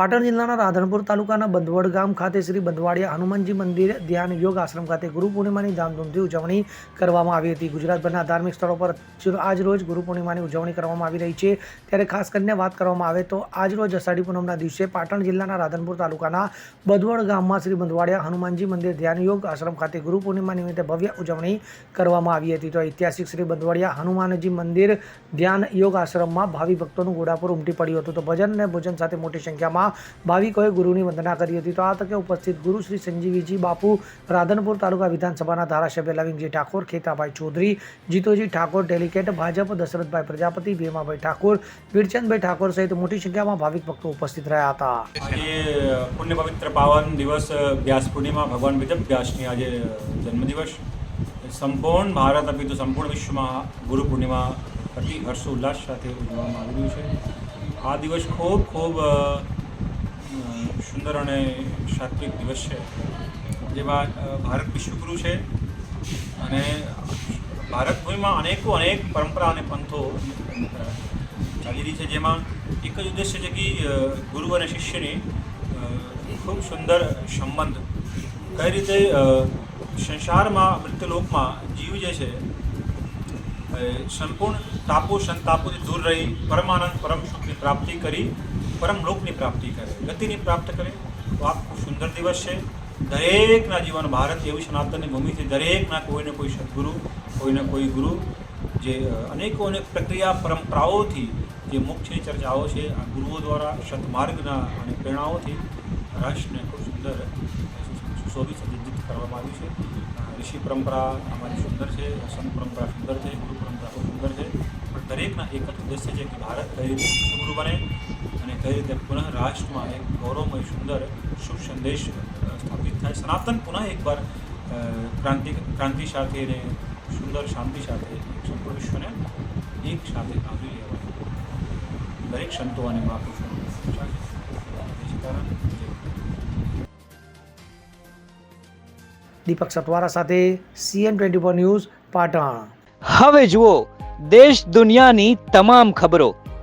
પાટણ જિલ્લાના રાધનપુર તાલુકાના બંધવડ ગામ ખાતે શ્રી બંધવાડિયા હનુમાનજી મંદિર ધ્યાન યોગ આશ્રમ ખાતે ગુરુ પૂર્ણિમાની ધામધૂમથી ઉજવણી કરવામાં આવી હતી. ગુજરાતભરના ધાર્મિક સ્થળો પર આજ રોજ ગુરુ પૂર્ણિમાની ઉજવણી કરવામાં આવી રહી છે. ત્યારે ખાસ કરીને વાત કરવામાં આવે તો આજ રોજ અષાઢી પૂનમના દિવસે પાટણ જિલ્લાના રાધનપુર તાલુકાના બંધવડ ગામમાં શ્રી બંધવાડિયા હનુમાનજી મંદિર ધ્યાન યોગ આશ્રમ ખાતે ગુરુ પૂર્ણિમા નિમિત્તે ભવ્ય ઉજવણી કરવામાં આવી હતી. તો ઐતિહાસિક શ્રી બંધવાડિયા હનુમાનજી મંદિર ધ્યાન યોગ આશ્રમમાં ભાવિ ભક્તોનું ઘોડાપુર ઉમટી પડ્યું હતું. તો ભજન અને ભોજન સાથે મોટી સંખ્યામાં ભાવિકોએ ગુરુની વંદના કરી હતી. તો આ તકે ઉપસ્થિત ગુરુ શ્રી સંજીવીજી બાપુ રાધનપુર તાલુકા વિધાનસભાના ધારાસભ્ય લવિંગજી ઠાકોર, ખેતાભાઈ ચૌધરી, જીતોજી ઠાકોર ડેલિકેટ ભાજપ, દશરથભાઈ પ્રજાપતિ, ભીમાભાઈ ઠાકોર, વીરચંદભાઈ ઠાકોર સહિત મોટી સંખ્યામાં ભાવિક ભક્તો ઉપસ્થિત રહ્યા હતા. પુણ્ય પવિત્ર પાવન દિવસ, વ્યાસ પૂર્ણિમા, ભગવાન વેદ વ્યાસની આજે જન્મદિવસ. સંપૂર્ણ ભારત આપી તો સંપૂર્ણ વિશ્વમાં ગુરુ પૂર્ણિમા અતિ હર્ષોલ્લાસ સાથે ઉજવવામાં આવી રહ્યું છે. આ દિવસ ખૂબ ખૂબ સુંદર અને સાત્વિક દિવસ છે. જેમાં ભારત વિશ્વગુરુ છે અને ભારત ભૂમિમાં અનેકો, અનેક પરંપરા અને પંથો ચાલી રહી છે. જેમાં એક જ ઉદ્દેશ્ય છે કે ગુરુ અને શિષ્યની ખૂબ સુંદર સંબંધ. કઈ રીતે સંસારમાં, મૃત્યુલોકમાં જીવ જે છે સંપૂર્ણ તાપો, સંતાપોથી દૂર રહી, પરમાનંદ પરમ સુખની પ્રાપ્તિ કરી પરમ લોકની પ્રાપ્તિ કરે, ગતિની પ્રાપ્ત કરે. તો આ ખૂબ સુંદર દિવસ છે. દરેકના જીવન ભારત એવી સનાતનની ભૂમિ દરેકના કોઈને કોઈ સદગુરુ, કોઈને કોઈ ગુરુ, જે અનેકો અનેક પ્રક્રિયા પરંપરાઓથી જે મોક્ષની ચર્ચાઓ છે, આ ગુરુઓ દ્વારા, સતમાર્ગના અને પ્રેરણાઓથી રાષ્ટ્રને ખૂબ સુંદર સુશોભિત સજ્જિત કરવામાં આવ્યું છે. ઋષિ પરંપરા અમારી સુંદર છે, સંત પરંપરા સુંદર છે, ગુરુ પરંપરા સુંદર છે. પણ દરેકના એક જ ઉદ્દેશ્ય છે કે ભારત રીતે વિશ્વગુરુ બને. કઈ રીતે પુનઃ રાષ્ટ્રમાં એક ગૌરવમય સુંદર શુભ સંદેશ સ્થાપિત થાય. સનાતન પુનઃ એકવાર ક્રાંતિ ક્રાંતિ સાથે અને સુંદર શાંતિ સાથે સંપૂર્ણ વિશ્વને એક સાથે આવરી લેવાય. દરેક સંતો અને મહાપુરુષો દીપક સટવારા સાથે CN twenty four news Patan. હવે જુઓ દેશ દુનિયાની તમામ ખબરો.